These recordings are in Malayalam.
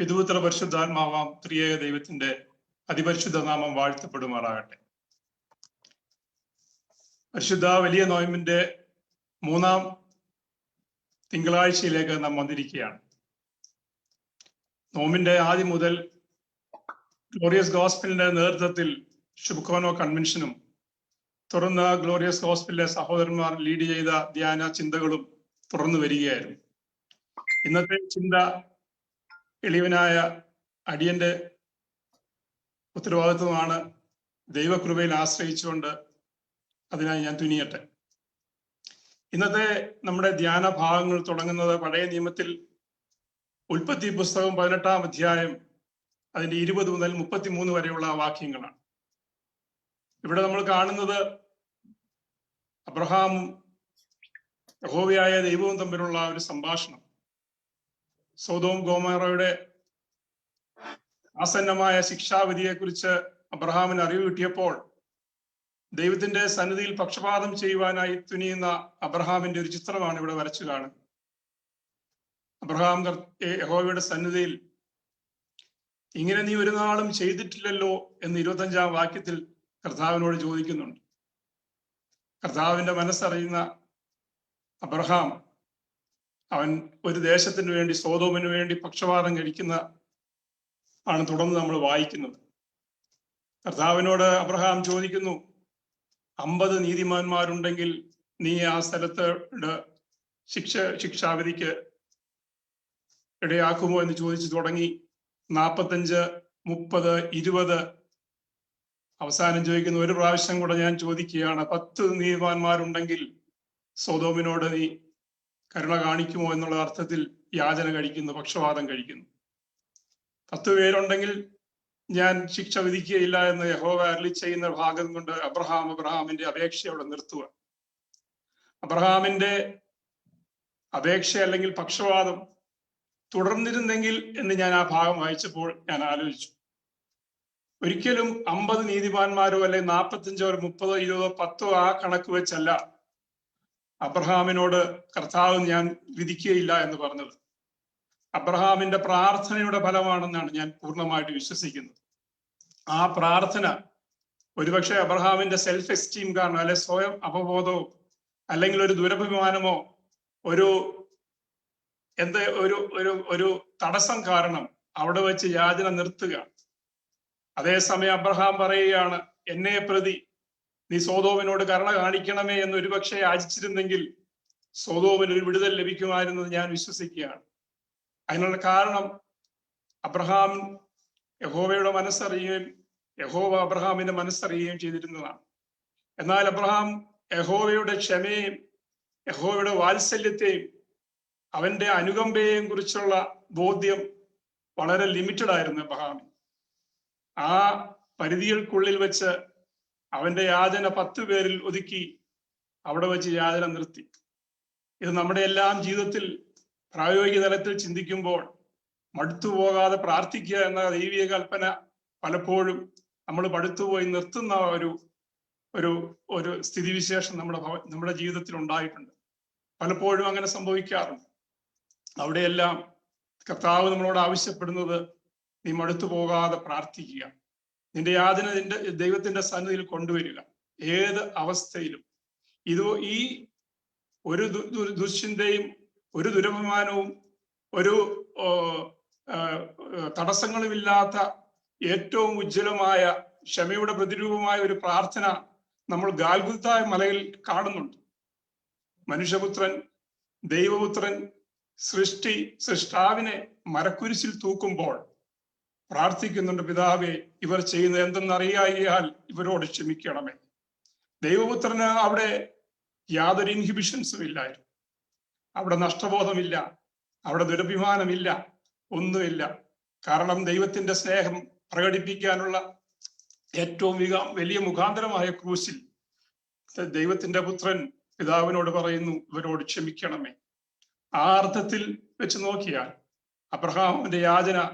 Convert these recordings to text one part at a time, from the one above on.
പിതുപുത്ര പരിശുദ്ധാത്മാവാം ത്രിയേക ദൈവത്തിന്റെ അതിപരിശുദ്ധ നാമം വാഴ്ത്തപ്പെടുമാറാകട്ടെ. പരിശുദ്ധ വലിയ നോയമ്പിന്റെ മൂന്നാം തിങ്കളാഴ്ചയിലേക്ക് നാം വന്നിരിക്കുകയാണ്. നോമിന്റെ ആദ്യം മുതൽ ഗ്ലോറിയസ് ഗോസ്പിലിന്റെ നേതൃത്വത്തിൽ ശുഭകോനോ കൺവെൻഷനും തുടർന്ന് ഗ്ലോറിയസ് ഹോസ്പിറ്റലിലെ സഹോദരന്മാർ ലീഡ് ചെയ്ത ധ്യാന ചിന്തകളും തുറന്നു വരികയായിരുന്നു. ഇന്നത്തെ ചിന്ത എളിവനായ അടിയന്റെ ഉത്തരവാദിത്വമാണ് ദൈവകൃപയിൽ ആശ്രയിച്ചുകൊണ്ട് അതിനായി ഞാൻ തുനിയട്ടെ. ഇന്നത്തെ നമ്മുടെ ധ്യാന ഭാഗങ്ങൾ തുടങ്ങുന്നത് പഴയ നിയമത്തിൽ ഉൽപ്പത്തി പുസ്തകം പതിനെട്ടാം അധ്യായം അതിന്റെ ഇരുപത് മുതൽ മുപ്പത്തിമൂന്ന് വരെയുള്ള വാക്യങ്ങളാണ്. ഇവിടെ നമ്മൾ കാണുന്നത് അബ്രഹാമും യഹോവയായ ദൈവവും തമ്മിലുള്ള ഒരു സംഭാഷണം. സോതോം ഗോമറയുടെ ആസന്നമായ ശിക്ഷാവിധിയെ കുറിച്ച് അബ്രഹാമിന് അറിവ് കിട്ടിയപ്പോൾ ദൈവത്തിന്റെ സന്നിധിയിൽ പക്ഷപാതം ചെയ്യുവാനായി തുനിയുന്ന അബ്രഹാമിന്റെ ഒരു ചിത്രമാണ് ഇവിടെ വരച്ചു കാണുന്നത്. അബ്രഹാം യഹോവയുടെ സന്നിധിയിൽ ഇങ്ങനെ നീ ഒരു നാളും ചെയ്തിട്ടില്ലല്ലോ എന്ന് ഇരുപത്തഞ്ചാം വാക്യത്തിൽ കർത്താവിനോട് ചോദിക്കുന്നുണ്ട്. കർത്താവിന്റെ മനസ്സറിയുന്ന അബ്രഹാം അവൻ ഒരു ദേശത്തിന് വേണ്ടി സോതോമിന് വേണ്ടി പക്ഷപാതം കഴിക്കുന്ന ആണ് തുടർന്ന് നമ്മൾ വായിക്കുന്നത്. കർത്താവിനോട് അബ്രഹാം ചോദിക്കുന്നു അമ്പത് നീതിമാന്മാരുണ്ടെങ്കിൽ നീ ആ സ്ഥലത്ത് ശിക്ഷ ശിക്ഷാവിധിക്ക് ഇടയാക്കുമോ? എന്ന് ചോദിച്ചു തുടങ്ങി. നാപ്പത്തഞ്ച് മുപ്പത് ഇരുപത്. അവസാനം ചോദിക്കുന്ന ഒരു പ്രാവശ്യം കൂടെ ഞാൻ ചോദിക്കുകയാണ് പത്ത് നീതിമാന്മാരുണ്ടെങ്കിൽ സോതോമിനോട് നീ കരുണ കാണിക്കുമോ എന്നുള്ള അർത്ഥത്തിൽ യാചന കഴിക്കുന്നു പക്ഷപാതം കഴിക്കുന്നു. പത്ത് പേരുണ്ടെങ്കിൽ ഞാൻ ശിക്ഷ വിധിക്കുകയില്ല എന്ന് യഹോവ അരളി ചെയ്യുന്ന ഭാഗം കൊണ്ട് അബ്രഹാം അബ്രഹാമിന്റെ അപേക്ഷ അവിടെ നിർത്തുക. അബ്രഹാമിന്റെ അപേക്ഷ അല്ലെങ്കിൽ പക്ഷപാതം തുടർന്നിരുന്നെങ്കിൽ എന്ന് ഞാൻ ആ ഭാഗം വായിച്ചപ്പോൾ ഞാൻ ആലോചിച്ചു. ഒരിക്കലും അമ്പത് നീതിമാന്മാരോ അല്ലെങ്കിൽ നാൽപ്പത്തഞ്ചോ മുപ്പതോ ഇരുപതോ പത്തോ ആ കണക്ക് വെച്ചല്ല. അബ്രഹാമിനോട് കർത്താവ് ഞാൻ വിധിക്കുകയില്ല എന്ന് പറഞ്ഞത്. അബ്രഹാമിന്റെ പ്രാർത്ഥനയുടെ ഫലമാണെന്നാണ് ഞാൻ പൂർണമായിട്ട് വിശ്വസിക്കുന്നത്. ആ പ്രാർത്ഥന ഒരുപക്ഷെ അബ്രഹാമിന്റെ സെൽഫ് എസ്റ്റീം കാരണം അല്ലെ സ്വയം അവബോധവും അല്ലെങ്കിൽ ഒരു ദുരഭിമാനമോ ഒരു എന്ത് ഒരു ഒരു ഒരു തടസ്സം കാരണം അവിടെ വെച്ച് യാചന നിർത്തുക അതേസമയം അബ്രഹാം പറയുകയാണ് എന്നെ പ്രതി നീ സോതോവിനോട് കരുണ കാണിക്കണമേ എന്ന് ഒരുപക്ഷെ യാചിച്ചിരുന്നെങ്കിൽ സോതോവിന് ഒരു വിടുതൽ ലഭിക്കുമായിരുന്നത് ഞാൻ വിശ്വസിക്കുകയാണ്. അതിനുള്ള കാരണം അബ്രഹാം യഹോവയുടെ മനസ്സറിയുകയും യഹോവ അബ്രഹാമിന്റെ മനസ്സറിയുകയും ചെയ്തിരുന്നതാണ്. എന്നാൽ അബ്രഹാം യഹോവയുടെ ക്ഷമയും യഹോവയുടെ വാത്സല്യത്തെയും അവന്റെ അനുകമ്പയെയും കുറിച്ചുള്ള ബോധ്യം വളരെ ലിമിറ്റഡ് ആയിരുന്നു അബ്രഹാമിന്. ആ പരിധികൾക്കുള്ളിൽ വെച്ച് അവന്റെ യാചന പത്ത് പേരിൽ ഒതുക്കി അവിടെ വെച്ച് യാചന നിർത്തി. ഇത് നമ്മുടെ എല്ലാം ജീവിതത്തിൽ പ്രായോഗിക തലത്തിൽ ചിന്തിക്കുമ്പോൾ മടുത്തു പോകാതെ പ്രാർത്ഥിക്കുക എന്ന ദൈവിക കൽപ്പന പലപ്പോഴും നമ്മൾ പടുത്തുപോയി നിർത്തുന്ന ഒരു ഒരു ഒരു സ്ഥിതിവിശേഷം നമ്മുടെ നമ്മുടെ ജീവിതത്തിൽ ഉണ്ടായിട്ടുണ്ട്. പലപ്പോഴും അങ്ങനെ സംഭവിക്കാറുണ്ട്. അവിടെയെല്ലാം കർത്താവ് നമ്മളോട് ആവശ്യപ്പെടുന്നത് നീ മടുത്തു പോകാതെ പ്രാർത്ഥിക്കുക. നിന്റെ യാതന നിന്റെ ദൈവത്തിന്റെ സന്നിധിയിൽ കൊണ്ടുവരിക. ഏത് അവസ്ഥയിലും. ഇത് ഈ ഒരു ദുശ്ചിന്തയും ഒരു ദുരഭിമാനവും ഒരു തടസ്സങ്ങളുമില്ലാത്ത ഏറ്റവും ഉജ്ജ്വലമായ ക്ഷമയുടെ പ്രതിരൂപമായ ഒരു പ്രാർത്ഥന നമ്മൾ ഗാൽഗുത്തായ മലയിൽ കാണുന്നുണ്ട്. മനുഷ്യപുത്രൻ ദൈവപുത്രൻ സൃഷ്ടി സൃഷ്ടാവിനെ മരക്കുരിശിൽ തൂക്കുമ്പോൾ പ്രാർത്ഥിക്കുന്നുണ്ട് പിതാവെ ഇവർ ചെയ്യുന്നത് എന്തെന്നറിയായാൽ ഇവരോട് ക്ഷമിക്കണമേ. ദൈവപുത്രന് അവിടെ യാതൊരു ഇൻഹിബിഷൻസും ഇല്ലായിരുന്നു. അവിടെ നഷ്ടബോധമില്ല അവിടെ ദുരഭിമാനമില്ല ഒന്നുമില്ല. കാരണം ദൈവത്തിന്റെ സ്നേഹം പ്രകടിപ്പിക്കാനുള്ള ഏറ്റവും വിക വലിയ മുഖാന്തരമായ ക്രൂശിൽ ദൈവത്തിന്റെ പുത്രൻ പിതാവിനോട് പറയുന്നു ഇവരോട് ക്ഷമിക്കണമേ. ആ അർത്ഥത്തിൽ വെച്ച് നോക്കിയാൽ അബ്രഹാമിന്റെ യാചന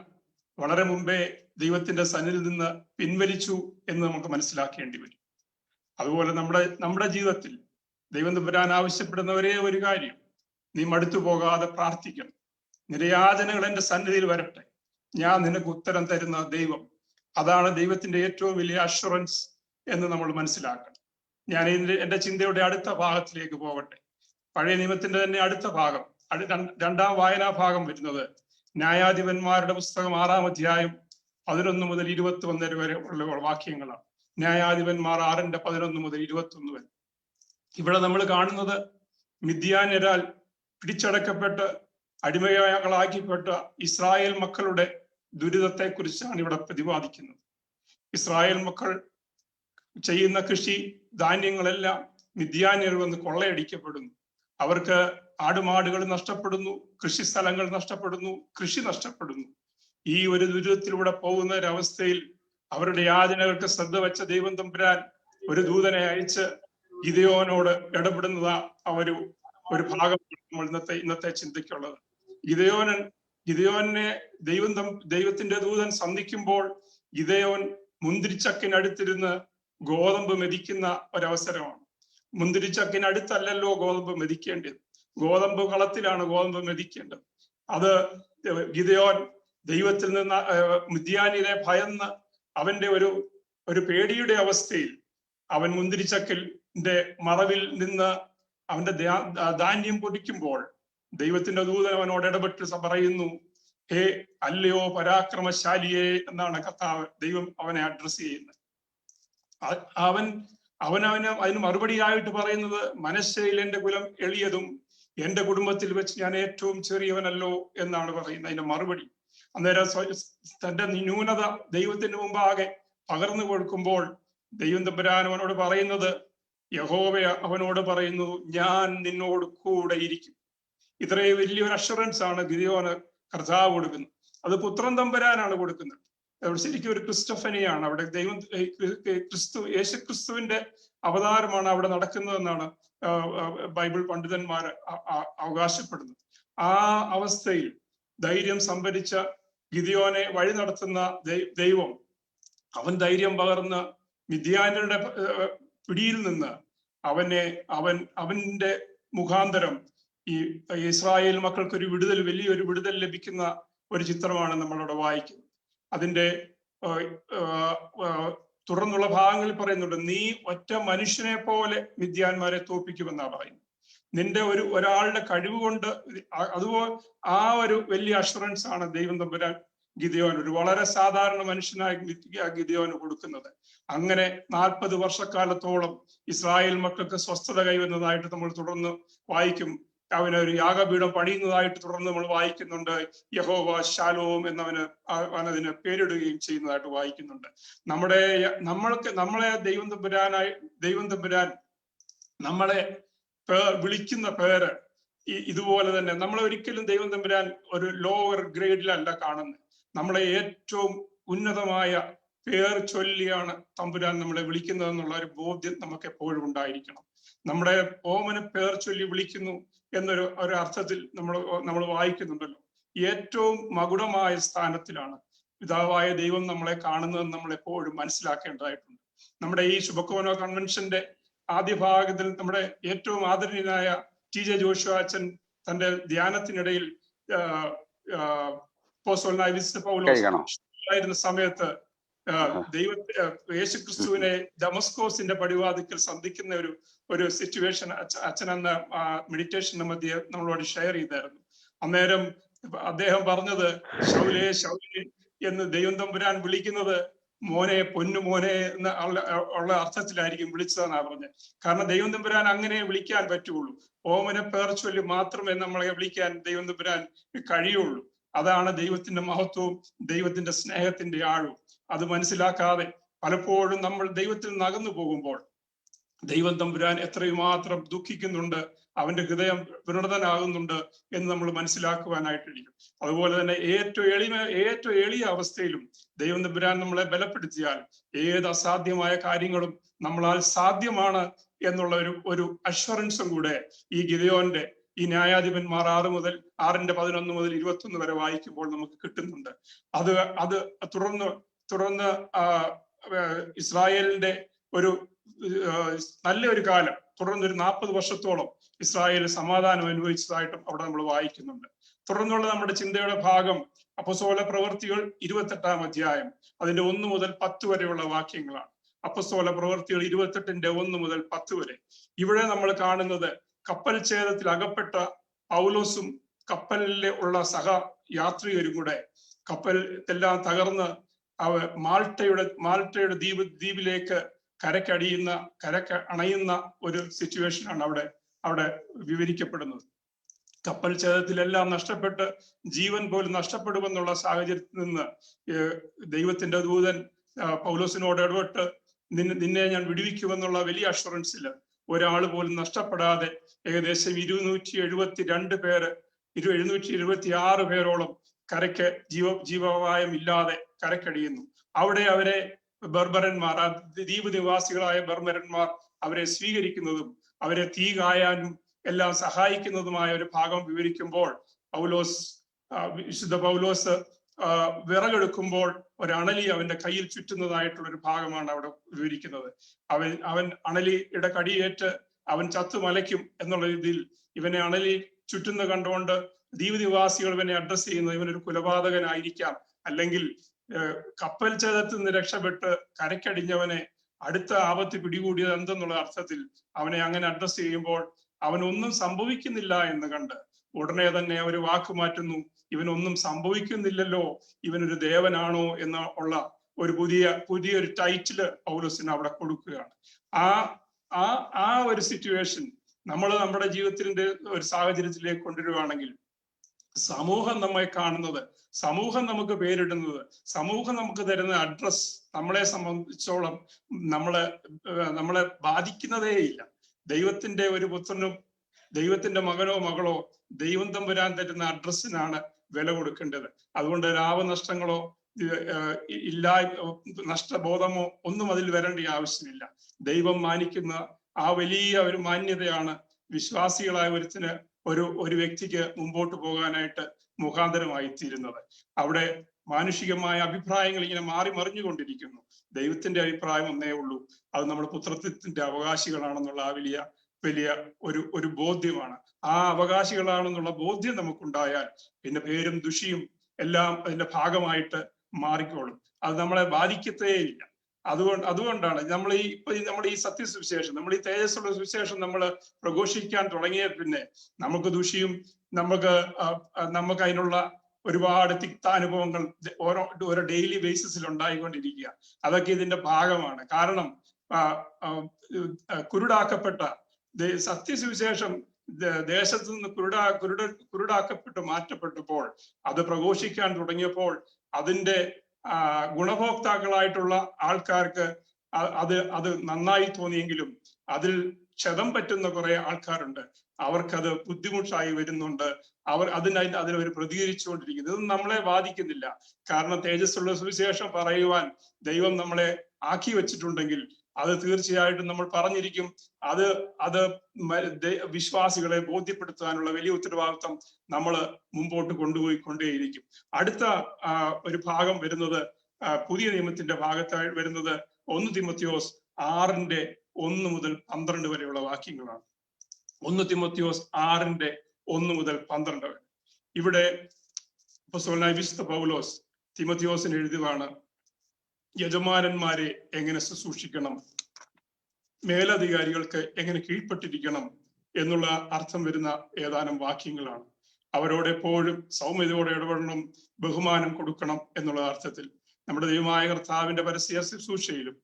വളരെ മുമ്പേ ദൈവത്തിന്റെ സന്നിധിയിൽ നിന്ന് പിൻവലിച്ചു എന്ന് നമുക്ക് മനസ്സിലാക്കേണ്ടി വരും. അതുപോലെ നമ്മുടെ നമ്മുടെ ജീവിതത്തിൽ ദൈവം തമ്പുരാൻ ആവശ്യപ്പെടുന്ന ഒരേ ഒരു കാര്യം നീ മടുത്തു പോകാതെ പ്രാർത്ഥിക്കണം. നിരയാചനകൾ എന്റെ സന്നിധിയിൽ വരട്ടെ. ഞാൻ നിനക്ക് ഉത്തരം തരുന്ന ദൈവം. അതാണ് ദൈവത്തിന്റെ ഏറ്റവും വലിയ അഷുറൻസ് എന്ന് നമ്മൾ മനസ്സിലാക്കണം. ഞാൻ എന്റെ ചിന്തയുടെ അടുത്ത ഭാഗത്തിലേക്ക് പോകട്ടെ. പഴയ നിയമത്തിന്റെ തന്നെ അടുത്ത ഭാഗം രണ്ടാം വായനാ ഭാഗം വരുന്നത് ന്യായാധിപന്മാരുടെ പുസ്തകം ആറാം അധ്യായം പതിനൊന്ന് മുതൽ ഇരുപത്തി ഒന്ന് വരെ ഉള്ള വാക്യങ്ങളാണ്. ന്യായാധിപന്മാർ ആറിന്റെ പതിനൊന്ന് മുതൽ ഇരുപത്തി ഒന്ന് വരെ. ഇവിടെ നമ്മൾ കാണുന്നത് മിഥ്യാനരാൽ പിടിച്ചടക്കപ്പെട്ട് അടിമയാകളാക്കിപ്പെട്ട ഇസ്രായേൽ മക്കളുടെ ദുരിതത്തെ കുറിച്ചാണ് ഇവിടെ പ്രതിപാദിക്കുന്നത്. ഇസ്രായേൽ മക്കൾ ചെയ്യുന്ന കൃഷി ധാന്യങ്ങളെല്ലാം മിഥ്യാന്യർ വന്ന് കൊള്ളയടിക്കപ്പെടുന്നു. അവർക്ക് ആടുമാടുകൾ നഷ്ടപ്പെടുന്നു കൃഷി സ്ഥലങ്ങൾ നഷ്ടപ്പെടുന്നു കൃഷി നഷ്ടപ്പെടുന്നു. ഈ ഒരു ദുരിതത്തിലൂടെ പോകുന്ന ഒരവസ്ഥയിൽ അവരുടെ യാചനകൾക്ക് ശ്രദ്ധ വെച്ച ദൈവം തമ്പുരാൻ ഒരു ദൂതനെ അയച്ച് ഗിതയോനോട് ഇടപെടുന്നതാ ആ ഒരു ഒരു ഭാഗം നമ്മൾ ഇന്നത്തെ ഇന്നത്തെ ചിന്തയ്ക്കുള്ളത്. ഗിതയോനൻ ഗിതയോനെ ദൈവം ദൈവത്തിന്റെ ദൂതൻ സന്ധിക്കുമ്പോൾ ഗിതയോൻ മുന്തിരിച്ചക്കിനടുത്തിരുന്ന് ഗോതമ്പ് മെതിക്കുന്ന ഒരവസരമാണ്. മുന്തിരിച്ചക്കിനടുത്തല്ലല്ലോ ഗോതമ്പ് മെതിക്കേണ്ടത്. ഗോതമ്പ് കളത്തിലാണ് ഗോതമ്പ് മെതിക്കേണ്ടത്. അത് ഗിതയോൻ ദൈവത്തിൽ നിന്ന് മുദ്യാനിലെ ഭയന്ന് അവന്റെ ഒരു ഒരു പേടിയുടെ അവസ്ഥയിൽ അവൻ മുന്തിരിച്ചക്കിന്റെ മറവിൽ നിന്ന് അവന്റെ ധാന്യം പൊടിക്കുമ്പോൾ ദൈവത്തിന്റെ ദൂതൻ അവനോട് ഇടപെട്ട് പറയുന്നു ഹേ അല്ലയോ പരാക്രമശാലിയെ എന്നാണ് കർത്താവ് ദൈവം അവനെ അഡ്രസ് ചെയ്യുന്നത്. അവൻ അവനവന് അവന് അതിന് മറുപടിയായിട്ട് പറയുന്നത് മനശ്ശയിൽ എന്റെ കുലം എളിയതും എന്റെ കുടുംബത്തിൽ വെച്ച് ഞാൻ ഏറ്റവും ചെറിയവനല്ലോ എന്നാണ് പറയുന്നത്. അതിന്റെ മറുപടി അന്നേരം തന്റെ ന്യൂനത ദൈവത്തിന് മുമ്പാകെ പകർന്നു കൊടുക്കുമ്പോൾ ദൈവം തമ്പുരാൻ അവനോട് പറയുന്നത് യഹോവ അവനോട് പറയുന്നു ഞാൻ നിന്നോട് കൂടെ ഇരിക്കും. ഇത്രയും വലിയൊരു അഷുറൻസ് ആണ് ഗിരിയോന് കർത്താവ് കൊടുക്കുന്നത്. അത് പുത്രൻ തമ്പുരാനാണ് കൊടുക്കുന്നത്. അവിടെ ശരിക്കും ഒരു ക്രിസ്റ്റഫനിയാണ് അവിടെ ദൈവം ക്രിസ്തു യേശു ക്രിസ്തുവിന്റെ അവതാരമാണ് അവിടെ നടക്കുന്നതെന്നാണ് ബൈബിൾ പണ്ഡിതന്മാർ അവകാശപ്പെടുന്നത്. ആ അവസ്ഥയിൽ ധൈര്യം സംഭരിച്ച ഗിദിയോനെ വഴി നടത്തുന്ന ദൈവം അവൻ ധൈര്യം പകർന്ന് മിഥ്യാനരുടെ പിടിയിൽ നിന്ന് അവനെ അവൻ അവന്റെ മുഖാന്തരം ഈ ഇസ്രായേൽ മക്കൾക്ക് ഒരു വിടുതൽ വലിയൊരു വിടുതൽ ലഭിക്കുന്ന ഒരു ചിത്രമാണ് നമ്മളവിടെ വായിക്കുന്നത്. അതിന്റെ തുടർന്നുള്ള ഭാഗങ്ങളിൽ പറയുന്നുണ്ട് നീ ഒറ്റ മനുഷ്യനെ പോലെ മിഥ്യാന്മാരെ തോപ്പിക്കുമെന്നാണ് പറയുന്നത്. നിന്റെ ഒരു ഒരാളുടെ കഴിവ് കൊണ്ട് അതുപോലെ ആ ഒരു വലിയ അഷുറൻസ് ആണ് ദൈവം തമ്പുരാൻ ഗിതയോൻ ഒരു വളരെ സാധാരണ മനുഷ്യനായി ഗിതയോന് കൊടുക്കുന്നത്. അങ്ങനെ നാൽപ്പത് വർഷക്കാലത്തോളം ഇസ്രായേൽ മക്കൾക്ക് സ്വസ്ഥത കൈവന്നതായിട്ട് നമ്മൾ തുടർന്ന് വായിക്കും. അവന് ഒരു യാഗപീഠം പണിയുന്നതായിട്ട് തുടർന്ന് നമ്മൾ വായിക്കുന്നുണ്ട്. യഹോവ ശാലോം എന്നവന് അവനതിന് പേരിടുകയും ചെയ്യുന്നതായിട്ട് വായിക്കുന്നുണ്ട്. നമ്മുടെ നമ്മൾക്ക് നമ്മളെ ദൈവം തമ്പുരാനായി ദൈവം തമ്പുരാൻ നമ്മളെ വിളിക്കുന്ന പേര് ഇതുപോലെ തന്നെ നമ്മൾ ഒരിക്കലും ദൈവം തമ്പുരാൻ ഒരു ലോവർ ഗ്രേഡിലല്ല കാണുന്നത്. നമ്മളെ ഏറ്റവും ഉന്നതമായ പേർ ചൊല്ലിയാണ് തമ്പുരാൻ നമ്മളെ വിളിക്കുന്നത് എന്നുള്ള ഒരു ബോധ്യം നമുക്ക് എപ്പോഴും ഉണ്ടായിരിക്കണം. നമ്മുടെ ഓമന പേർ ചൊല്ലി വിളിക്കുന്നു. എന്നൊരു ഒരു അർത്ഥത്തിൽ നമ്മൾ നമ്മൾ വായിക്കുന്നുണ്ടല്ലോ ഏറ്റവും മകുടമായ സ്ഥാനത്തിലാണ് പിതാവായ ദൈവം നമ്മളെ കാണുന്നതെന്ന് നമ്മൾ എപ്പോഴും മനസ്സിലാക്കേണ്ടതായിട്ടുണ്ട് നമ്മുടെ ഈ ശുഭക്കോനോ കൺവെൻഷന്റെ ആദ്യ ഭാഗത്തിൽ നമ്മുടെ ഏറ്റവും ആദരണീയനായ ടി ജെ ജോഷു അച്ഛൻ തന്റെ ധ്യാനത്തിനിടയിൽ ആഹ്, വിശുദ്ധ പൗലോസ് ആയിരുന്ന സമയത്ത്. ദൈവ യേശു ക്രിസ്തുവിനെ ഡമസ്കോസിന്റെ പടിവാതിക്കൽ സന്ധിക്കുന്ന ഒരു ഒരു സിറ്റുവേഷൻ അച്ഛൻ അന്ന് മെഡിറ്റേഷന്റെ മധ്യ നമ്മളോട് ഷെയർ ചെയ്തായിരുന്നു. അന്നേരം അദ്ദേഹം പറഞ്ഞത് ശൗലേ ശൗലേ എന്ന് ദൈവം തമ്പുരാൻ വിളിക്കുന്നത് മോനെ പൊന്നു മോനെ എന്ന ഉള്ള അർത്ഥത്തിലായിരിക്കും വിളിച്ചതെന്നാ പറഞ്ഞത്. കാരണം ദൈവം തമ്പുരാൻ അങ്ങനെ വിളിക്കാൻ പറ്റുള്ളൂ. ഓമന പേർ ചൊല്ലി മാത്രമേ നമ്മളെ വിളിക്കാൻ ദൈവം തമ്പുരാൻ കഴിയുള്ളൂ. അതാണ് ദൈവത്തിന്റെ മഹത്വവും ദൈവത്തിന്റെ സ്നേഹത്തിന്റെ ആഴവും. അത് മനസ്സിലാക്കാതെ പലപ്പോഴും നമ്മൾ ദൈവത്തിൽ നിന്ന് അകന്നു പോകുമ്പോൾ ദൈവം തമ്പുരാൻ എത്രയും മാത്രം ദുഃഖിക്കുന്നുണ്ട് അവന്റെ ഹൃദയം വിനൃതനാകുന്നുണ്ട് എന്ന് നമ്മൾ മനസ്സിലാക്കുവാനായിട്ടിരിക്കും. അതുപോലെ തന്നെ ഏറ്റവും എളിമ ഏറ്റവും എളിയ അവസ്ഥയിലും ദൈവം തമ്പുരാൻ നമ്മളെ ബലപ്പെടുത്തിയാൽ ഏത് അസാധ്യമായ കാര്യങ്ങളും നമ്മളാൽ സാധ്യമാണ് എന്നുള്ള ഒരു ഒരു അഷ്വറൻസും കൂടെ ഈ ഗിതയോന്റെ ഈ ന്യായാധിപന്മാർ ആറ് മുതൽ ആറിന്റെ പതിനൊന്ന് മുതൽ ഇരുപത്തൊന്ന് വരെ വായിക്കുമ്പോൾ നമുക്ക് കിട്ടുന്നുണ്ട്. അത് അത് തുടർന്ന് തുടർന്ന് ഇസ്രായേലിന്റെ ഒരു നല്ലൊരു കാലം തുടർന്ന് ഒരു നാൽപ്പത് വർഷത്തോളം ഇസ്രായേൽ സമാധാനം അനുഭവിച്ചതായിട്ടും അവിടെ നമ്മൾ വായിക്കുന്നുണ്ട്. തുടർന്നുള്ള നമ്മുടെ ചിന്തയുടെ ഭാഗം അപ്പസ്തോല പ്രവൃത്തികൾ ഇരുപത്തെട്ടാം അധ്യായം അതിന്റെ ഒന്ന് മുതൽ പത്ത് വരെയുള്ള വാക്യങ്ങളാണ്. അപ്പസ്തോല പ്രവൃത്തികൾ ഇരുപത്തെട്ടിന്റെ ഒന്ന് മുതൽ പത്ത് വരെ. ഇവിടെ നമ്മൾ കാണുന്നത് കപ്പൽ ഛേദത്തിൽ അകപ്പെട്ട പൗലോസും കപ്പലിലെ ഉള്ള സഹ യാത്രികരും കൂടെ കപ്പൽ എല്ലാം തകർന്ന് അവ മാൾട്ടയുടെ മാൾട്ടയുടെ ദ്വീപ് ദ്വീപിലേക്ക് കരക്കടിയുന്ന കരക്ക് അണയുന്ന ഒരു സിറ്റുവേഷൻ ആണ് അവിടെ അവിടെ വിവരിക്കപ്പെടുന്നത്. കപ്പൽ ഛേദത്തിലെല്ലാം നഷ്ടപ്പെട്ട് ജീവൻ പോലും നഷ്ടപ്പെടുമെന്നുള്ള സാഹചര്യത്തിൽ നിന്ന് ദൈവത്തിന്റെ ദൂതൻ പൗലോസിനോട് ഇടപെട്ട് നിന്നെ നിന്നെ ഞാൻ വിടുവിക്കുമെന്നുള്ള വലിയ അഷുറൻസിൽ ഒരാൾ പോലും നഷ്ടപ്പെടാതെ ഏകദേശം ഇരുന്നൂറ്റി എഴുപത്തി രണ്ട് പേര് ഇരു എഴുന്നൂറ്റി എഴുപത്തി ആറ് പേരോളം കരയ്ക്ക് ജീവ ജീവവായം ഇല്ലാതെ കരക്കടിയുന്നു. അവിടെ അവരെ ബർബരന്മാർ ദ്വീപ് നിവാസികളായ ബർബരന്മാർ അവരെ സ്വീകരിക്കുന്നതും അവരെ തീ കായാനും എല്ലാം സഹായിക്കുന്നതുമായ ഒരു ഭാഗം വിവരിക്കുമ്പോൾ പൗലോസ് വിശുദ്ധ പൗലോസ് വിറകെടുക്കുമ്പോൾ ഒരു അണലി അവന്റെ കയ്യിൽ ചുറ്റുന്നതായിട്ടുള്ള ഒരു ഭാഗമാണ് അവിടെ വിവരിക്കുന്നത്. അവൻ അവൻ അണലിയുടെ കടിയേറ്റ് അവൻ ചത്തു മലയ്ക്കും എന്നുള്ള രീതിയിൽ ഇവനെ അണലി ചുറ്റുന്ന കണ്ടുകൊണ്ട് ദ്വീപ് നിവാസികൾ ഇവനെ അഡ്രസ് ചെയ്യുന്നത് ഇവനൊരു കുലപാതകനായിരിക്കാം. അല്ലെങ്കിൽ കപ്പൽ ചേതത്തിൽ നിന്ന് രക്ഷപ്പെട്ട് കരക്കടിഞ്ഞവനെ അടുത്ത ആപത്ത് പിടികൂടിയത് എന്തെന്നുള്ള അർത്ഥത്തിൽ അവനെ അങ്ങനെ അഡ്രസ് ചെയ്യുമ്പോൾ അവനൊന്നും സംഭവിക്കുന്നില്ല എന്ന് കണ്ട് ഉടനെ തന്നെ ഒരു വാക്ക് മാറ്റുന്നു. ഇവനൊന്നും സംഭവിക്കുന്നില്ലല്ലോ. ഇവനൊരു ദേവനാണോ എന്ന് ഉള്ള ഒരു പുതിയ പുതിയൊരു ടൈറ്റിൽ പൗലോസിന് അവിടെ കൊടുക്കുകയാണ്. ആ ആ ആ ഒരു സിറ്റുവേഷൻ നമ്മൾ നമ്മുടെ ജീവിതത്തിന്റെ ഒരു സാഹചര്യത്തിലേക്ക് കൊണ്ടുവരുവാണെങ്കിൽ സമൂഹം നമ്മെ കാണുന്നത് സമൂഹം നമുക്ക് പേരിടുന്നത് സമൂഹം നമുക്ക് തരുന്ന അഡ്രസ് നമ്മളെ സംബന്ധിച്ചോളം നമ്മളെ നമ്മളെ ബാധിക്കുന്നതേ ഇല്ല. ദൈവത്തിന്റെ ഒരു പുത്രനും ദൈവത്തിന്റെ മകനോ മകളോ ദൈവം തമ്പുരാൻ തരുന്ന അഡ്രസ്സിനാണ് വില കൊടുക്കേണ്ടത്. അതുകൊണ്ട് ലാഭനഷ്ടങ്ങളോ ഇല്ലാ നഷ്ടബോധമോ ഒന്നും അതിൽ വരേണ്ട ആവശ്യമില്ല. ദൈവം മാനിക്കുന്ന ആ വലിയ ഒരു മാന്യതയാണ് വിശ്വാസികളായ ഒരുത്തിന് ഒരു ഒരു വ്യക്തിക്ക് മുമ്പോട്ട് പോകാനായിട്ട് മുഖാന്തരമായി തീരുന്നത് അവിടെ മാനുഷികമായ അഭിപ്രായങ്ങൾ ഇങ്ങനെ മാറി മറിഞ്ഞുകൊണ്ടിരിക്കുന്നു. ദൈവത്തിന്റെ അഭിപ്രായം ഒന്നേ ഉള്ളൂ. അത് നമ്മുടെ പുത്രത്വത്തിന്റെ അവകാശികളാണെന്നുള്ള ആ വലിയ വലിയ ഒരു ഒരു ബോധ്യമാണ്. ആ അവകാശികളാണെന്നുള്ള ബോധ്യം നമുക്കുണ്ടായാൽ പിന്നെ പേരും ദുഷിയും എല്ലാം അതിന്റെ ഭാഗമായിട്ട് മാറിക്കോളും. അത് നമ്മളെ ബാധിക്കത്തേയില്ല. അതുകൊണ്ട് അതുകൊണ്ടാണ് നമ്മൾ ഈ ഇപ്പൊ നമ്മൾ ഈ സത്യസുവിശേഷം നമ്മൾ ഈ തേജസ്സുള്ള സുവിശേഷം നമ്മൾ പ്രഘോഷിക്കാൻ തുടങ്ങിയ പിന്നെ നമുക്ക് ദുഷിയും നമുക്ക് നമുക്ക് അതിനുള്ള ഒരുപാട് തിക്താനുഭവങ്ങൾ ഓരോ ഓരോ ഡെയിലി ബേസിസിൽ ഉണ്ടായിക്കൊണ്ടിരിക്കുക. അതൊക്കെ ഇതിന്റെ ഭാഗമാണ്. കാരണം കുരുടാക്കപ്പെട്ട സത്യസുവിശേഷം ദേശത്തു നിന്ന് കുരുടാ കുരുട കുരുടാക്കപ്പെട്ട് മാറ്റപ്പെട്ടപ്പോൾ അത് പ്രഘോഷിക്കാൻ തുടങ്ങിയപ്പോൾ അതിന്റെ ഗുണഭോക്താക്കളായിട്ടുള്ള ആൾക്കാർക്ക് അത് അത് നന്നായി തോന്നിയെങ്കിലും അതിൽ ക്ഷതം പറ്റുന്ന കുറെ ആൾക്കാരുണ്ട്. അവർക്കത് ബുദ്ധിമുട്ടായി വരുന്നുണ്ട്. അവർ അതിനായി അതിൽ അവർ പ്രതികരിച്ചുകൊണ്ടിരിക്കുന്നത് ഇതൊന്നും നമ്മളെ ബാധിക്കുന്നില്ല. കാരണം തേജസ്സുള്ള സുവിശേഷം പറയുവാൻ ദൈവം നമ്മളെ ആക്കി വെച്ചിട്ടുണ്ടെങ്കിൽ അത് തീർച്ചയായിട്ടും നമ്മൾ പറഞ്ഞിരിക്കും. അത് അത് വിശ്വാസികളെ ബോധ്യപ്പെടുത്താനുള്ള വലിയ ഉത്തരവാദിത്വം നമ്മൾ മുമ്പോട്ട് കൊണ്ടുപോയി കൊണ്ടേയിരിക്കും. അടുത്ത ഒരു ഭാഗം വരുന്നത് പുതിയ നിയമത്തിന്റെ ഭാഗത്തായി വരുന്നത് ഒന്ന് തിമത്യോസ് ആറിന്റെ ഒന്ന് മുതൽ പന്ത്രണ്ട് വരെയുള്ള വാക്യങ്ങളാണ്. ഒന്ന് തിമത്യോസ് ആറിന്റെ ഒന്ന് മുതൽ പന്ത്രണ്ട് വരെ. ഇവിടെ വിശുദ്ധ പൗലോസ് തിമത്യോസിന് എഴുതുകയാണ് യജമാനന്മാരെ എങ്ങനെ ശുശ്രൂഷിക്കണം? മേലധികാരികൾക്ക് എങ്ങനെ കീഴ്പ്പെട്ടിരിക്കണം? എന്നുള്ള അർത്ഥം വരുന്ന ഏതാനും വാക്യങ്ങളാണ്. അവരോട് എപ്പോഴും സൗമ്യതയോടെ ഇടപെടണം ബഹുമാനം കൊടുക്കണം എന്നുള്ള അർത്ഥത്തിൽ. നമ്മുടെ ദൈവമായ കർത്താവിന്റെ പരസ്യ ശുശ്രൂഷയിലും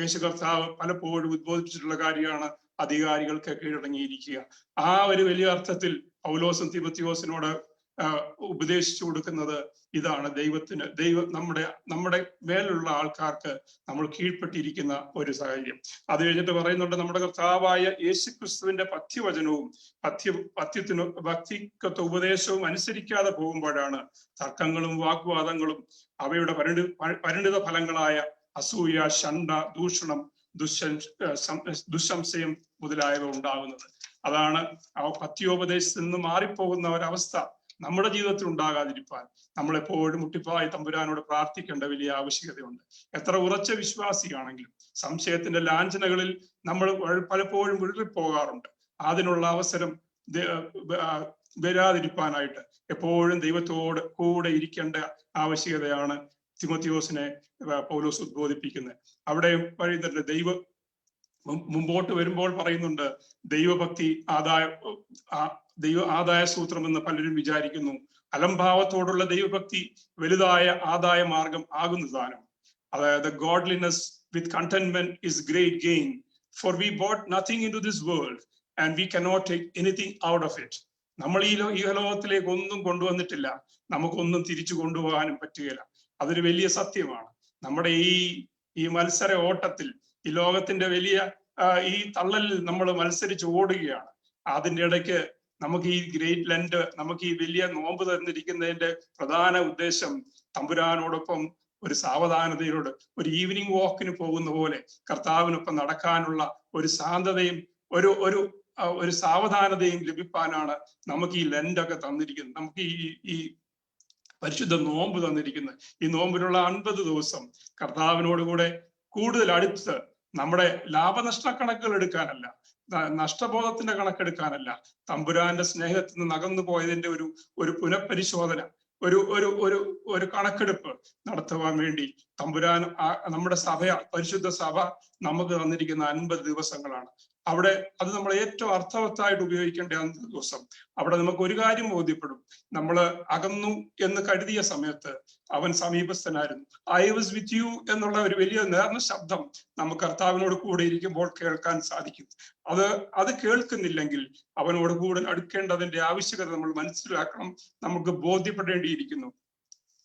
യേശു കർത്താവ് പലപ്പോഴും ഉദ്ബോധിപ്പിച്ചിട്ടുള്ള കാര്യമാണ് അധികാരികൾക്ക് കീഴടങ്ങിയിരിക്കുക. ആ ഒരു വലിയ അർത്ഥത്തിൽ പൗലോസും തിമത്തിയോസിനോട് ഉപദേശിച്ചു കൊടുക്കുന്നത് ഇതാണ്. ദൈവത്തിന് ദൈവം നമ്മുടെ നമ്മുടെ മേലുള്ള ആൾക്കാർക്ക് നമ്മൾ കീഴ്പ്പെട്ടിരിക്കുന്ന ഒരു സാഹചര്യം. അത് കഴിഞ്ഞിട്ട് പറയുന്നുണ്ട് നമ്മുടെ കർത്താവായ യേശു ക്രിസ്തുവിന്റെ പഥ്യവചനവും പഥ്യ പഥ്യത്തിനു ഭക്തിക്കത്തെ ഉപദേശവും അനുസരിക്കാതെ പോകുമ്പോഴാണ് തർക്കങ്ങളും വാഗ്വാദങ്ങളും അവയുടെ പരിണി പരിണിത ഫലങ്ങളായ അസൂയ ഷണ്ട ദൂഷണം ദുശം ദുശംശയം മുതലായവ ഉണ്ടാകുന്നത്. അതാണ് ആ പത്യോപദേശത്തിൽ നിന്ന് മാറിപ്പോകുന്ന ഒരവസ്ഥ. നമ്മുടെ ജീവിതത്തിൽ ഉണ്ടാകാതിരിക്കാൻ നമ്മൾ എപ്പോഴും മുട്ടിപ്പായി തമ്പുരാനോട് പ്രാർത്ഥിക്കേണ്ട വലിയ ആവശ്യകതയുണ്ട്. എത്ര ഉറച്ച വിശ്വാസിയാണെങ്കിലും സംശയത്തിന്റെ ലാഞ്ചനകളിൽ നമ്മൾ പലപ്പോഴും പലപ്പോഴും പോകാറുണ്ട് അതിനുള്ള അവസരം വരാതിരിക്കാനായിട്ട് എപ്പോഴും ദൈവത്തോട് കൂടെ ഇരിക്കേണ്ട ആവശ്യകതയാണ് തിമത്തിയോസിനെ പൗലോസ് ഉദ്ബോധിപ്പിക്കുന്നത്. അവിടെ പറയുന്നുണ്ട് ദൈവ മുമ്പോട്ട് വരുമ്പോൾ പറയുന്നുണ്ട് ദൈവഭക്തി ആദായ ദൈവ ആദായ സൂത്രം എന്ന് പലരും വിചാരിക്കുന്നു. അലംഭാവത്തോടുള്ള ദൈവഭക്തി വലുതായ ആദായ മാർഗം ആകുന്നതാനും അതായത് godliness with contentment is great gain for we brought nothing into this world and we cannot take anything out of it നമ്മൾ ഈ ഈ ലോകത്തിലേക്ക് ഒന്നും കൊണ്ടുവന്നിട്ടില്ല. നമുക്കൊന്നും തിരിച്ചു കൊണ്ടുപോകാനും പറ്റുകയില്ല. അതൊരു വലിയ സത്യമാണ്. നമ്മുടെ ഈ ഈ മത്സര ഓട്ടത്തിൽ ഈ ലോകത്തിന്റെ വലിയ ഈ തള്ളലിൽ നമ്മൾ മത്സരിച്ച് ഓടുകയാണ്. അതിന്റെ ഇടയ്ക്ക് നമുക്ക് ഈ ഗ്രേറ്റ് ലെൻഡ് നമുക്ക് ഈ വലിയ നോമ്പ് തന്നിരിക്കുന്നതിന്റെ പ്രധാന ഉദ്ദേശം തമ്പുരാനോടൊപ്പം ഒരു സാവധാനതയോട് ഒരു ഈവനിങ് വാക്കിന് പോകുന്ന പോലെ കർത്താവിനൊപ്പം നടക്കാനുള്ള ഒരു ശാന്തതയും ഒരു ഒരു ഒരു സാവധാനതയും ലഭിക്കാനാണ് നമുക്ക് ഈ ലെൻഡൊക്കെ തന്നിരിക്കുന്നത്. നമുക്ക് ഈ ഈ പരിശുദ്ധ നോമ്പ് തന്നിരിക്കുന്നത്. ഈ നോമ്പിനുള്ള അൻപത് ദിവസം കർത്താവിനോട് കൂടെ കൂടുതൽ അടുത്ത് നമ്മുടെ ലാഭനഷ്ട കണക്കുകൾ എടുക്കാനല്ല നഷ്ടബോധത്തിന്റെ കണക്കെടുക്കാനല്ല തമ്പുരാന്റെ സ്നേഹത്തിൽ നിന്ന് അകന്നു പോയതിന്റെ ഒരു ഒരു പുനഃപരിശോധന ഒരു ഒരു ഒരു ഒരു കണക്കെടുപ്പ് നടത്തുവാൻ വേണ്ടി തമ്പുരാൻ നമ്മുടെ സഭ പരിശുദ്ധ സഭ നമുക്ക് തന്നിരിക്കുന്ന അൻപത് ദിവസങ്ങളാണ്. അവിടെ അത് നമ്മൾ ഏറ്റവും അർത്ഥവത്തായിട്ട് ഉപയോഗിക്കേണ്ട അന്നത്തെ ദിവസം. അവിടെ നമുക്ക് ഒരു കാര്യം ബോധ്യപ്പെടും. നമ്മൾ അകന്നു എന്ന് കരുതിയ സമയത്ത് അവൻ സമീപസ്ഥനായിരുന്നു. ഐ വാസ് വിത്ത് യു എന്നുള്ള ഒരു വലിയ നേർന്ന ശബ്ദം നമുക്ക് കർത്താവിനോട് കൂടെ ഇരിക്കുമ്പോൾ കേൾക്കാൻ സാധിക്കും. അത് അത് കേൾക്കുന്നില്ലെങ്കിൽ അവനോട് കൂടെ അടുക്കേണ്ടതിന്റെ ആവശ്യകത നമ്മൾ മനസ്സിലാക്കണം. നമുക്ക് ബോധ്യപ്പെടേണ്ടിയിരിക്കുന്നു.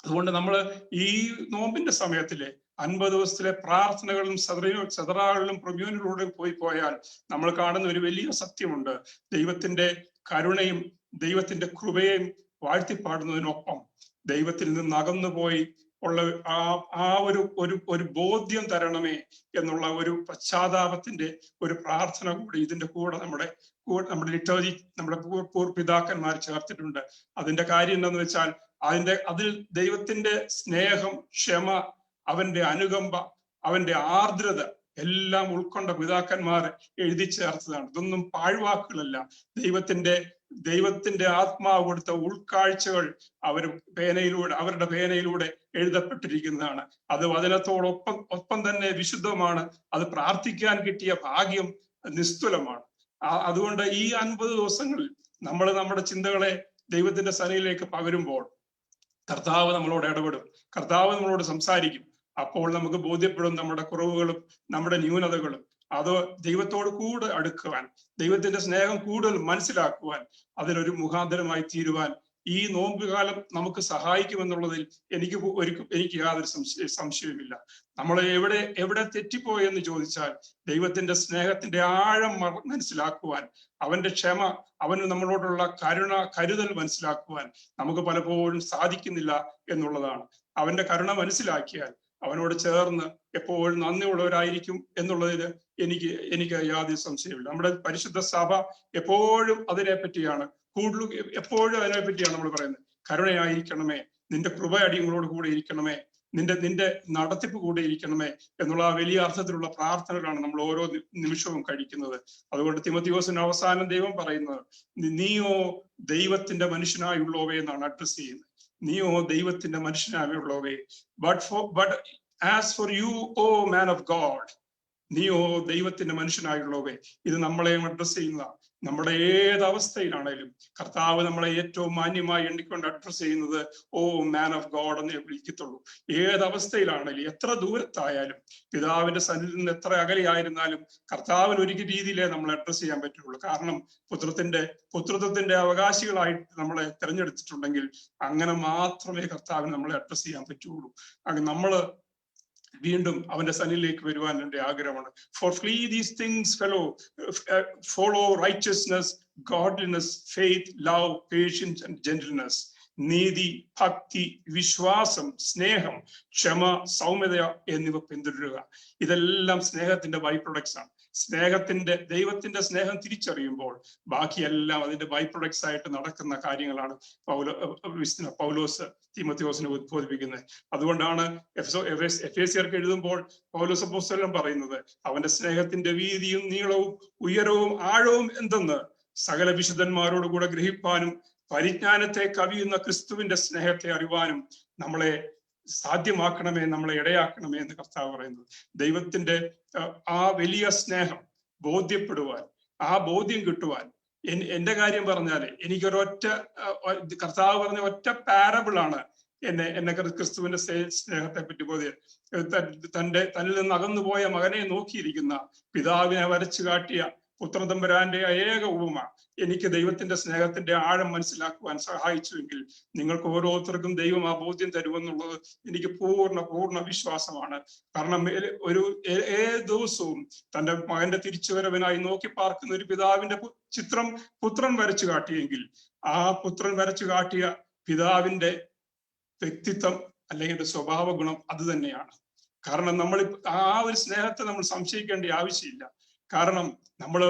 അതുകൊണ്ട് നമ്മൾ ഈ നോമ്പിന്റെ സമയത്തിലെ അൻപത് ദിവസത്തിലെ പ്രാർത്ഥനകളും സദറിയോ സദറാകളിലും പ്രമ്യൂണിലൂടെ പോയി പോയാൽ നമ്മൾ കാണുന്ന ഒരു വലിയ സത്യമുണ്ട്. ദൈവത്തിന്റെ കരുണയും ദൈവത്തിന്റെ കൃപയും വാഴ്ത്തിപ്പാടുന്നതിനൊപ്പം ദൈവത്തിൽ നിന്ന് അകന്നുപോയി ഉള്ള ആ ആ ഒരു ഒരു ഒരു ബോധ്യം തരണമേ എന്നുള്ള ഒരു പശ്ചാത്താപത്തിന്റെ ഒരു പ്രാർത്ഥന കൂടി ഇതിന്റെ കൂടെ നമ്മുടെ നമ്മുടെ ലിറ്റോജി നമ്മുടെ പൂർപിതാക്കന്മാർ ചേർത്തിട്ടുണ്ട്. അതിന്റെ കാര്യം എന്താന്ന് വെച്ചാൽ അതിന്റെ അതിൽ ദൈവത്തിന്റെ സ്നേഹം ക്ഷമ അവന്റെ അനുകമ്പ അവന്റെ ആർദ്രത എല്ലാം ഉൾക്കൊണ്ട പിതാക്കന്മാർ എഴുതി ചേർത്തതാണ്. ഇതൊന്നും പാഴ്വാക്കുകളല്ല. ദൈവത്തിന്റെ ദൈവത്തിന്റെ ആത്മാവ് കൊടുത്ത ഉൾക്കാഴ്ചകൾ അവർ പേനയിലൂടെ അവരുടെ പേനയിലൂടെ എഴുതപ്പെട്ടിരിക്കുന്നതാണ്. അത് വചനത്തോടൊപ്പം ഒപ്പം തന്നെ വിശുദ്ധമാണ്. അത് പ്രാർത്ഥിക്കാൻ കിട്ടിയ ഭാഗ്യം നിസ്തുലമാണ്. അതുകൊണ്ട് ഈ അൻപത് ദിവസങ്ങളിൽ നമ്മൾ നമ്മുടെ ചിന്തകളെ ദൈവത്തിന്റെ സനയിലേക്ക് പകരുമ്പോൾ കർത്താവ് നമ്മളോട് ഇടപെടും. കർത്താവ് നമ്മളോട് സംസാരിക്കും. അപ്പോൾ നമുക്ക് ബോധ്യപ്പെടും നമ്മുടെ കുറവുകളും നമ്മുടെ ന്യൂനതകളും. അത് ദൈവത്തോട് കൂടെ അടുക്കുവാൻ ദൈവത്തിന്റെ സ്നേഹം കൂടുതൽ മനസ്സിലാക്കുവാൻ അതിലൊരു മുഖാന്തരമായി തീരുവാൻ ഈ നോമ്പുകാലം നമുക്ക് സഹായിക്കുമെന്നുള്ളതിൽ എനിക്ക് ഒരു എനിക്ക് യാതൊരു സംശയ സംശയവുമില്ല. നമ്മൾ എവിടെ എവിടെ തെറ്റിപ്പോയെന്ന് ചോദിച്ചാൽ ദൈവത്തിന്റെ സ്നേഹത്തിന്റെ ആഴം മനസ്സിലാക്കുവാൻ അവന്റെ ക്ഷമ അവന് നമ്മളോടുള്ള കരുണ കരുതൽ മനസ്സിലാക്കുവാൻ നമുക്ക് പലപ്പോഴും സാധിക്കുന്നില്ല എന്നുള്ളതാണ്. അവന്റെ കരുണ മനസ്സിലാക്കിയാൽ അവനോട് ചേർന്ന് എപ്പോഴും നന്ദിയുള്ളവരായിരിക്കും എന്നുള്ളതിൽ എനിക്ക് എനിക്ക് യാതൊരു സംശയമില്ല നമ്മുടെ പരിശുദ്ധ സഭ എപ്പോഴും അതിനെ പറ്റിയാണ് കൂടുതൽ എപ്പോഴും അതിനെ പറ്റിയാണ് നമ്മൾ പറയുന്നത്. കരുണയായിരിക്കണമേ നിന്റെ കൃപ അടിയങ്ങളോട് കൂടെ ഇരിക്കണമേ നിന്റെ നിന്റെ നടത്തിപ്പ് കൂടെ ഇരിക്കണമേ എന്നുള്ള ആ വലിയ അർത്ഥത്തിലുള്ള പ്രാർത്ഥനകളാണ് നമ്മൾ ഓരോ നിമിഷവും കഴിക്കുന്നത്. അതുകൊണ്ട് തിമത്തിയോസിന് അവസാനം ദൈവം പറയുന്നത് നീയോ ദൈവത്തിന്റെ മനുഷ്യനായുള്ളവേ എന്നാണ് അഡ്രസ് ചെയ്യുന്നത്. നീയോ ദൈവത്തിന്റെ മനുഷ്യനാകുള്ളവേ but for but as for you O man of God നീയോ ദൈവത്തിന്റെ മനുഷ്യനായുള്ളവേ ഇത് നമ്മളെയും അഡ്രസ് ചെയ്യുന്നതാണ്. നമ്മുടെ ഏത് അവസ്ഥയിലാണേലും കർത്താവ് നമ്മളെ ഏറ്റവും മാന്യമായി എണ്ണിക്കൊണ്ട് അഡ്രസ് ചെയ്യുന്നത് ഓ മാൻ ഓഫ് ഗോഡ് എന്നേ വിളിക്കത്തുള്ളൂ. ഏത് അവസ്ഥയിലാണേലും എത്ര ദൂരത്തായാലും പിതാവിന്റെ സന്നിധിയിൽ നിന്ന് എത്ര അകലെയായിരുന്നാലും കർത്താവിന് ഒരു രീതിയിലേ നമ്മൾ അഡ്രസ് ചെയ്യാൻ പറ്റുള്ളൂ. കാരണം പുത്രത്തിന്റെ പുത്രത്വത്തിന്റെ അവകാശികളായിട്ട് നമ്മളെ തിരഞ്ഞെടുത്തിട്ടുണ്ടെങ്കിൽ അങ്ങനെ മാത്രമേ കർത്താവിന് നമ്മളെ അഡ്രസ് ചെയ്യാൻ പറ്റുള്ളൂ. നമ്മൾ വീണ്ടും അവന്റെ സന്നിലേക്ക് വരുവാൻ എന്റെ ആഗ്രഹമാണ്. For flee these things fellow follow righteousness godliness faith love patience and gentleness നീതി ഭക്തി വിശ്വാസം സ്നേഹം ക്ഷമ സൗമ്യത എന്നിവ പിന്തുടരുക. ഇതെല്ലാം സ്നേഹത്തിന്റെ ബൈ പ്രൊഡക്ട്സ് ആണ്. സ്നേഹത്തിന്റെ ദൈവത്തിന്റെ സ്നേഹം തിരിച്ചറിയുമ്പോൾ ബാക്കിയെല്ലാം അതിന്റെ ബൈ പ്രൊഡക്ട്സ് ആയിട്ട് നടക്കുന്ന കാര്യങ്ങളാണ് പൗലോ പൗലോസ് തിമത്തിയോസിനെ ഉദ്ബോധിപ്പിക്കുന്നത്. അതുകൊണ്ടാണ് എഫ് എ സിയർക്ക് എഴുതുമ്പോൾ പൗലോസ് അപ്പോസ്തലൻ പറയുന്നത് അവന്റെ സ്നേഹത്തിന്റെ വീതിയും നീളവും ഉയരവും ആഴവും എന്തെന്ന് സകല വിശുദ്ധന്മാരോട് കൂടെ ഗ്രഹിപ്പാനും പരിജ്ഞാനത്തെ കവിയുന്ന ക്രിസ്തുവിന്റെ സ്നേഹത്തെ അറിവാനും നമ്മളെ സാധ്യമാക്കണമേ നമ്മളെ ഇടയാക്കണമേ എന്ന് കർത്താവ് പറയുന്നത്. ദൈവത്തിന്റെ ആ വലിയ സ്നേഹം ബോധ്യപ്പെടുവാൻ ആ ബോധ്യം കിട്ടുവാൻ എന്റെ കാര്യം പറഞ്ഞാൽ എനിക്കൊരൊറ്റ കർത്താവ് പറഞ്ഞ ഒറ്റ പാരബിൾ ആണ് എന്നെ എന്നെ ക്രി- ക്രിസ്തുവിന്റെ സ്നേ- സ്നേഹത്തെ പറ്റി ബോധ്യം തന്റെ തന്നിൽ നിന്ന് അകന്നുപോയ മകനെ നോക്കിയിരിക്കുന്ന പിതാവിനെ വരച്ചു കാട്ടിയ പുത്രതമ്പുരാന്റെ ഏക ഉപമ എനിക്ക് ദൈവത്തിന്റെ സ്നേഹത്തിന്റെ ആഴം മനസ്സിലാക്കുവാൻ സഹായിച്ചുവെങ്കിൽ നിങ്ങൾക്ക് ഓരോരുത്തർക്കും ദൈവം ആ ബോധ്യം തരുമെന്നുള്ളത് എനിക്ക് പൂർണ പൂർണ വിശ്വാസമാണ്. കാരണം ഒരു ഏത് ദിവസവും തന്റെ മകന്റെ തിരിച്ചുവരവിനായി നോക്കി പാർക്കുന്ന ഒരു പിതാവിന്റെ ചിത്രം പുത്രൻ വരച്ചു കാട്ടിയെങ്കിൽ ആ പുത്രൻ വരച്ചു കാട്ടിയ പിതാവിന്റെ വ്യക്തിത്വം അല്ലെങ്കിൽ സ്വഭാവ ഗുണം അത് തന്നെയാണ്. കാരണം നമ്മൾ ആ ഒരു സ്നേഹത്തെ നമ്മൾ സംശയിക്കേണ്ട ആവശ്യമില്ല. കാരണം നമ്മൾ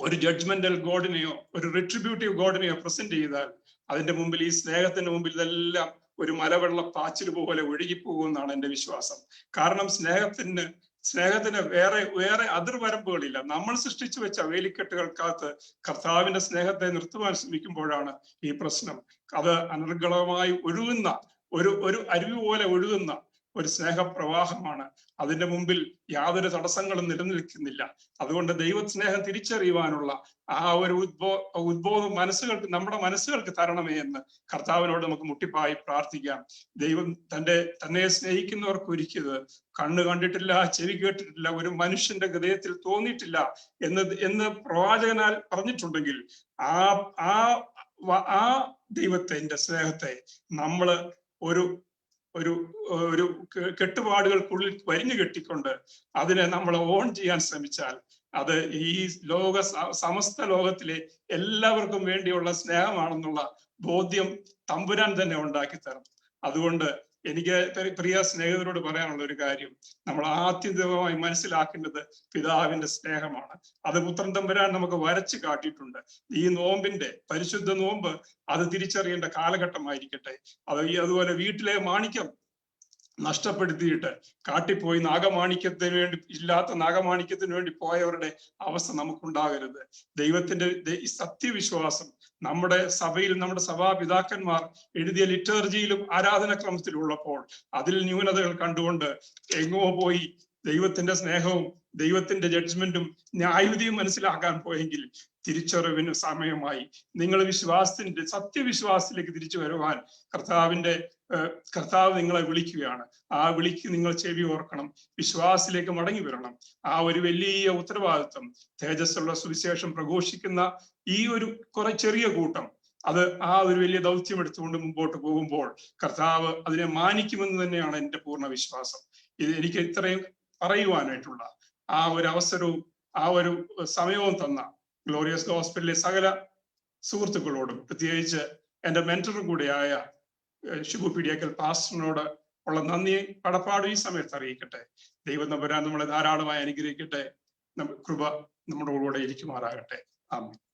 ഒരു ജഡ്ജ്മെന്റൽ ഗോഡിനെയോ ഒരു റിട്രിബ്യൂട്ടീവ് ഗോഡിനെയോ പ്രസന്റ് ചെയ്താൽ അതിന്റെ മുമ്പിൽ ഈ സ്നേഹത്തിന്റെ മുമ്പിൽ ഇതെല്ലാം ഒരു മലവെള്ള പാച്ചിൽ പോലെ ഒഴുകിപ്പോകുമെന്നാണ് എന്റെ വിശ്വാസം. കാരണം സ്നേഹത്തിന് സ്നേഹത്തിന് വേറെ വേറെ അതിർവരമ്പുകളില്ല. നമ്മൾ സൃഷ്ടിച്ചു വെച്ച വേലിക്കെട്ടുകൾക്കകത്ത് കർത്താവിന്റെ സ്നേഹത്തെ നിർത്തുവാൻ ശ്രമിക്കുമ്പോഴാണ് ഈ പ്രശ്നം. അത് അനർഗളമായി ഒഴുകുന്ന ഒരു ഒരു അരുവി പോലെ ഒഴുകുന്ന ഒരു സ്നേഹപ്രവാഹമാണ്. അതിന്റെ മുമ്പിൽ യാതൊരു തടസ്സങ്ങളും നിലനിൽക്കുന്നില്ല. അതുകൊണ്ട് ദൈവസ്നേഹം തിരിച്ചറിയുവാനുള്ള ആ ഒരു ഉദ്ബോ ഉദ്ബോധം മനസ്സുകൾക്ക് നമ്മുടെ മനസ്സുകൾക്ക് തരണമേ എന്ന് കർത്താവിനോട് നമുക്ക് മുട്ടിപ്പായി പ്രാർത്ഥിക്കാം. ദൈവം തന്റെ തന്നെ സ്നേഹിക്കുന്നവർക്ക് ഒരുക്കിയത് കണ്ണ് കണ്ടിട്ടില്ല ചെവി കേട്ടിട്ടില്ല ഒരു മനുഷ്യന്റെ ഹൃദയത്തിൽ തോന്നിയിട്ടില്ല എന്ന് എന്ന് പ്രവാചകനാൽ പറഞ്ഞിട്ടുണ്ടെങ്കിൽ ആ ആ ആ ദൈവത്തെ സ്നേഹത്തെ നമ്മൾ ഒരു ഒരു ഒരു കെട്ടുപാടുകൾക്കുള്ളിൽ വരിഞ്ഞു കെട്ടിക്കൊണ്ട് അതിനെ നമ്മൾ ഓൺ ചെയ്യാൻ ശ്രമിച്ചാൽ അത് ഈ ലോക സമസ്ത ലോകത്തിലെ എല്ലാവർക്കും വേണ്ടിയുള്ള സ്നേഹമാണെന്നുള്ള ബോധ്യം തമ്പുരാൻ തന്നെ ഉണ്ടാക്കി തരും അതുകൊണ്ട് എനിക്ക് പ്രി- പ്രിയ സ്നേഹിതരോട് പറയാനുള്ള ഒരു കാര്യം നമ്മൾ ആത്യന്തികമായി മനസ്സിലാക്കേണ്ടത് പിതാവിന്റെ സ്നേഹമാണ്. അത് പുത്രൻ തമ്പുരാൻ നമുക്ക് വരച്ചു കാട്ടിയിട്ടുണ്ട്. ഈ നോമ്പിന്റെ പരിശുദ്ധ നോമ്പ് അത് തിരിച്ചറിയേണ്ട കാലഘട്ടമായിരിക്കട്ടെ. അത് അതുപോലെ വീട്ടിലെ മാണിക്യം നഷ്ടപ്പെടുത്തിയിട്ട് കാട്ടിപ്പോയി നാഗമാണിക്യത്തിന് വേണ്ടി ഇല്ലാത്ത നാഗമാണിക്യത്തിന് വേണ്ടി പോയവരുടെ അവസ്ഥ നമുക്കുണ്ടാകരുത്. ദൈവത്തിന്റെ സത്യവിശ്വാസം നമ്മുടെ സഭയിൽ നമ്മുടെ സഭാപിതാക്കന്മാർ എഴുതിയ ലിറ്റർജിയിലും ആരാധനക്രമത്തിലും ഉള്ളപ്പോൾ അതിൽ ന്യൂനതകൾ കണ്ടുകൊണ്ട് എങ്ങോ പോയി ദൈവത്തിന്റെ സ്നേഹവും ദൈവത്തിന്റെ ജഡ്ജ്മെന്റും ന്യായവിധിയും മനസ്സിലാക്കാൻ പോയെങ്കിൽ തിരിച്ചറിവിന് സമയമായി. നിങ്ങൾ വിശ്വാസത്തിന്റെ സത്യവിശ്വാസത്തിലേക്ക് തിരിച്ചു വരുവാൻ കർത്താവിന്റെ കർത്താവ് നിങ്ങളെ വിളിക്കുകയാണ്. ആ വിളിക്ക് നിങ്ങൾ ചെവി ഓർക്കണം. വിശ്വാസത്തിലേക്ക് മടങ്ങി വരണം. ആ ഒരു വലിയ ഉത്തരവാദിത്വം തേജസ്സുള്ള സുവിശേഷം പ്രഘോഷിക്കുന്ന ഈ ഒരു കുറെ ചെറിയ കൂട്ടം അത് ആ ഒരു വലിയ ദൗത്യം എടുത്തുകൊണ്ട് മുമ്പോട്ട് പോകുമ്പോൾ കർത്താവ് അതിനെ മാനിക്കുമെന്ന് തന്നെയാണ് എന്റെ പൂർണ വിശ്വാസം. ഇത് എനിക്ക് ഇത്രയും പറയുവാനായിട്ടുള്ള ആ ഒരു അവസരവും ആ ഒരു സമയവും തന്ന ഗ്ലോറിയസ് ഹോസ്പിറ്റലിലെ സകല സുഹൃത്തുക്കളോടും പ്രത്യേകിച്ച് എന്റെ മെന്ററും കൂടിയായ ഏഹ്, ഷിബു പിടിയക്കൽ പാസ്റ്ററിനോട് ഉള്ള നന്ദി കടപ്പാടും ഈ സമയത്ത് അറിയിക്കട്ടെ. ദൈവം നമ്പരാൻ നമ്മളെ ധാരാളമായി അനുഗ്രഹിക്കട്ടെ. കൃപ നമ്മുടെ കൂടെ ഇരിക്കുമാറാകട്ടെ. ആമേൻ.